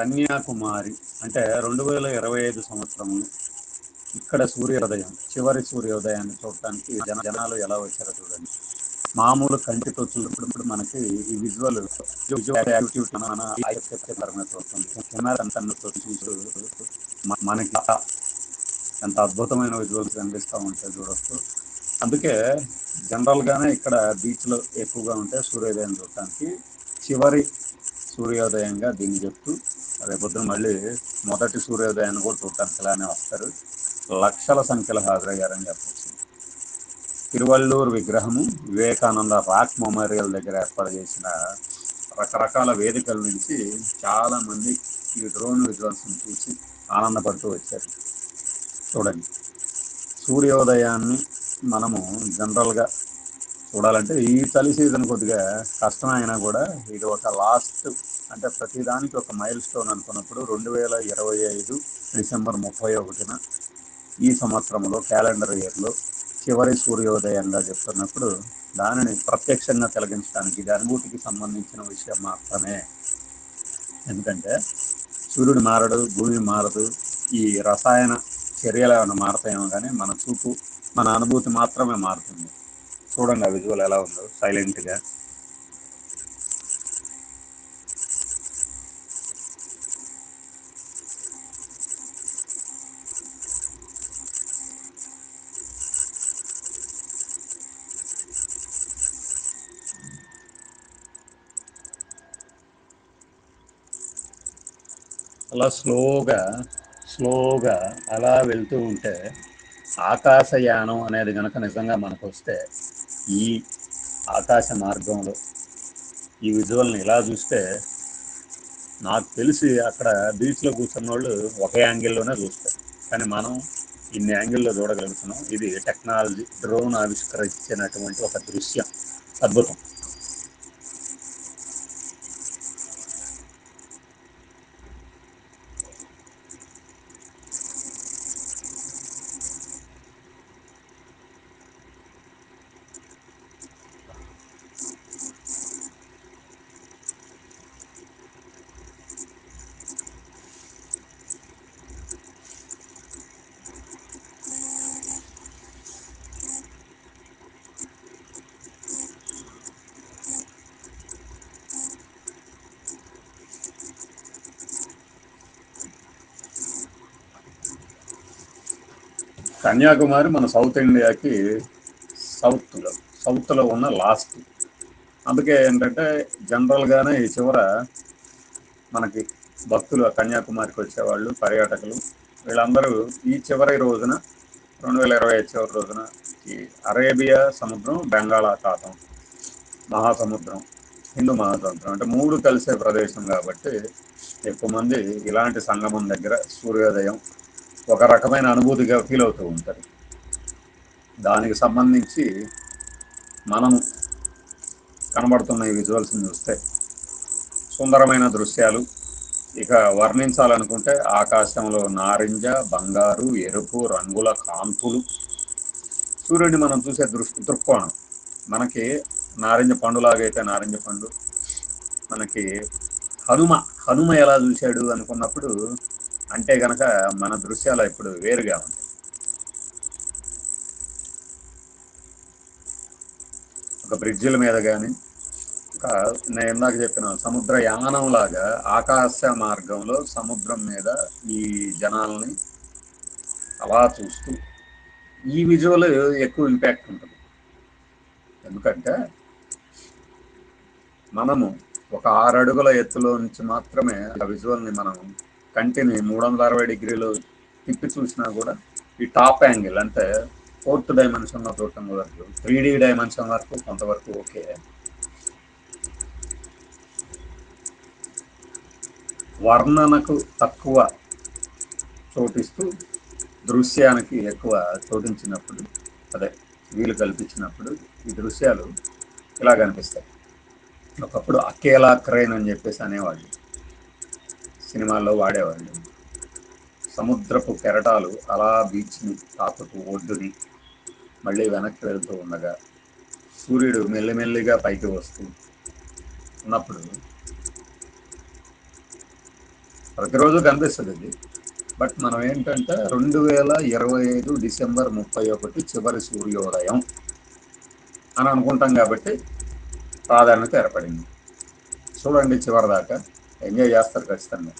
కన్యాకుమారి అంటే రెండు వేల ఇరవై ఐదు సంవత్సరం ఇక్కడ సూర్యోదయం చివరి సూర్యోదయాన్ని చూడటానికి జన జనాలు ఎలా వచ్చారో చూడండి. మామూలు కంటితో చూసినప్పుడు మనకి ఈ విజువల్ మన కెమెరా అంతా మనకి ఎంత అద్భుతమైన విజువల్స్ కనిపిస్తూ ఉంటాయి చూడొచ్చు. అందుకే జనరల్గానే ఇక్కడ బీచ్లో ఎక్కువగా ఉంటాయి సూర్యోదయం చూడటానికి. చివరి సూర్యోదయంగా దీన్ని చెప్తూ రేపొద్దున మళ్ళీ మొదటి సూర్యోదయాన్ని కూడా చూడటానికి ఇలానే వస్తారు. లక్షల సంఖ్యలో హాజరయ్యారని చెప్పచ్చు. తిరువల్లూరు విగ్రహము వివేకానంద రాక్ మెమోరియల్ దగ్గర ఏర్పాటు చేసిన రకరకాల వేదికల నుంచి చాలామంది ఈ డ్రోన్ విధ్వంసం చూసి ఆనందపడుతూ వచ్చారు. చూడండి. సూర్యోదయాన్ని మనము జనరల్గా చూడాలంటే ఈ చలి సీజన్ కొద్దిగా కష్టమైనా కూడా ఇది ఒక లాస్ట్ అంటే ప్రతిదానికి ఒక మైల్ స్టోన్ అనుకున్నప్పుడు రెండు వేల ఇరవై ఐదు డిసెంబర్ ముప్పై ఒకటిన ఈ సంవత్సరంలో క్యాలెండర్ ఇయర్లో చివరి సూర్యోదయంగా చెప్తున్నప్పుడు దానిని ప్రత్యక్షంగా తొలగించడానికి ఇది అనుభూతికి సంబంధించిన విషయం మాత్రమే. ఎందుకంటే సూర్యుడు మారడు భూమి మారదు ఈ రసాయన చర్యలు ఏమైనా మారతాయేమో కానీ మన చూపు మన అనుభూతి మాత్రమే మారుతుంది. చూడండి ఆ విజువల్ ఎలా ఉందో సైలెంట్గా అలా స్లోగా స్లోగా అలా వెళ్తూ ఉంటే ఆకాశయానం అనేది గనక నిజంగా మనకు వస్తే ఈ ఆకాశ మార్గంలో ఈ విజువల్ని ఇలా చూస్తే నాకు తెలిసి అక్కడ బీచ్లో కూర్చున్న వాళ్ళు ఒక యాంగిల్లోనే చూస్తారు. కానీ మనం ఇన్ని యాంగిల్లో చూడగలుగుతున్నాం. ఇది టెక్నాలజీ డ్రోన్ ఆవిష్కరించినటువంటి ఒక దృశ్యం. అద్భుతం. కన్యాకుమారి మన సౌత్ ఇండియాకి సౌత్లో సౌత్లో ఉన్న లాస్ట్. అందుకే ఏంటంటే జనరల్గానే ఈ చివర మనకి భక్తులు ఆ కన్యాకుమారికి వచ్చేవాళ్ళు పర్యాటకులు. వీళ్ళందరూ ఈ చివరి రోజున రెండు వేల ఇరవై చివరి రోజున ఈ అరేబియా సముద్రం బెంగాళాఖాతం మహాసముద్రం హిందూ మహాసముద్రం. అంటే మూడు కలిసే ప్రదేశం కాబట్టి ఎక్కువ మంది ఇలాంటి సంగమం దగ్గర సూర్యోదయం ఒక రకమైన అనుభూతిగా ఫీల్ అవుతూ ఉంటుంది దానికి సంబంధించి మనం కనబడుతున్న ఈ విజువల్స్ని చూస్తే సుందరమైన దృశ్యాలు. ఇక వర్ణించాలనుకుంటే ఆకాశంలో నారింజ బంగారు ఎరుపు రంగుల కాంతులు. సూర్యుడిని మనం చూసే దృష్టి దృక్కోణం. మనకి నారింజ పండులాగైతే నారింజ పండు. మనకి హనుమ హనుమ ఎలా చూశాడు అనుకున్నప్పుడు అంటే గనక మన దృశ్యాలు ఇప్పుడు వేరుగా ఉంటాయి. ఒక బ్రిడ్జిల మీద కానీ ఒక నేను ఇందాక చెప్పిన సముద్ర యానం లాగా ఆకాశ మార్గంలో సముద్రం మీద ఈ జనాల్ని అలా చూస్తూ ఈ విజువల్ ఎక్కువ ఇంపాక్ట్ ఉంటుంది. ఎందుకంటే మనము ఒక ఆరు అడుగుల ఎత్తులో నుంచి మాత్రమే ఆ విజువల్ని మనం కంటిని మూడు వందల అరవై డిగ్రీలు తిప్పి చూసినా కూడా ఈ టాప్ యాంగిల్ అంటే ఫోర్త్ డైమెన్షన్లో చూడటం వరకు త్రీ డి డైమెన్షన్ వరకు కొంతవరకు ఓకే. వర్ణనకు తక్కువ చోటిస్తూ దృశ్యానికి ఎక్కువ చోటించినప్పుడు అదే వీలు కల్పించినప్పుడు ఈ దృశ్యాలు ఇలా కనిపిస్తాయి. ఒకప్పుడు అకేలా క్రైన్ అని చెప్పేసి అనేవాళ్ళు. సినిమాల్లో వాడేవాళ్ళు. సముద్రపు కెరటాలు అలా బీచ్ని తాకుతూ ఒడ్డుని మళ్ళీ వెనక్కి వెళ్తూ ఉండగా సూర్యుడు మెల్లిమెల్లిగా పైకి వస్తూ ఉన్నప్పుడు ప్రతిరోజు కనిపిస్తుంది ఇది బట్ మనం ఏంటంటే రెండు వేల ఇరవై ఐదు డిసెంబర్ ముప్పై ఒకటి చివరి సూర్యోదయం అని అనుకుంటాం కాబట్టి ప్రాధాన్యత ఏర్పడింది. చూడండి చివరి దాకా ఎంజాయ్ చేస్తారు ఖచ్చితంగా.